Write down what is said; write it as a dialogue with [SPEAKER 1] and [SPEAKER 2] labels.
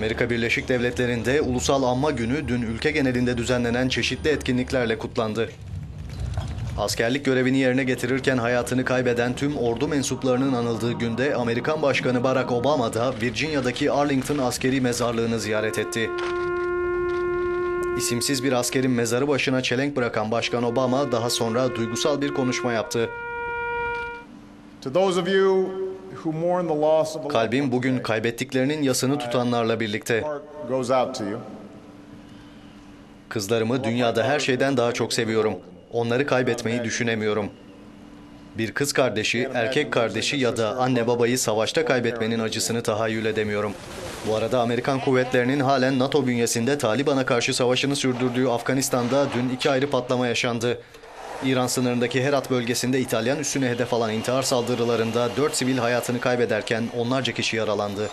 [SPEAKER 1] Amerika Birleşik Devletleri'nde Ulusal Anma Günü dün ülke genelinde düzenlenen çeşitli etkinliklerle kutlandı. Askerlik görevini yerine getirirken hayatını kaybeden tüm ordu mensuplarının anıldığı günde Amerikan Başkanı Barack Obama da Virginia'daki Arlington askeri mezarlığını ziyaret etti. İsimsiz bir askerin mezarı başına çelenk bırakan Başkan Obama daha sonra duygusal bir konuşma yaptı.
[SPEAKER 2] To those of you
[SPEAKER 1] Kalbim bugün kaybettiklerinin yasını tutanlarla birlikte. Kızlarımı dünyada her şeyden daha çok seviyorum. Onları kaybetmeyi düşünemiyorum. Bir kız kardeşi, erkek kardeşi ya da anne babayı savaşta kaybetmenin acısını tahayyül edemiyorum. Bu arada Amerikan kuvvetlerinin halen NATO bünyesinde Taliban'a karşı savaşını sürdürdüğü Afganistan'da dün iki ayrı patlama yaşandı. İran sınırındaki Herat bölgesinde İtalyan üssüne hedef alan intihar saldırılarında 4 sivil hayatını kaybederken onlarca kişi yaralandı.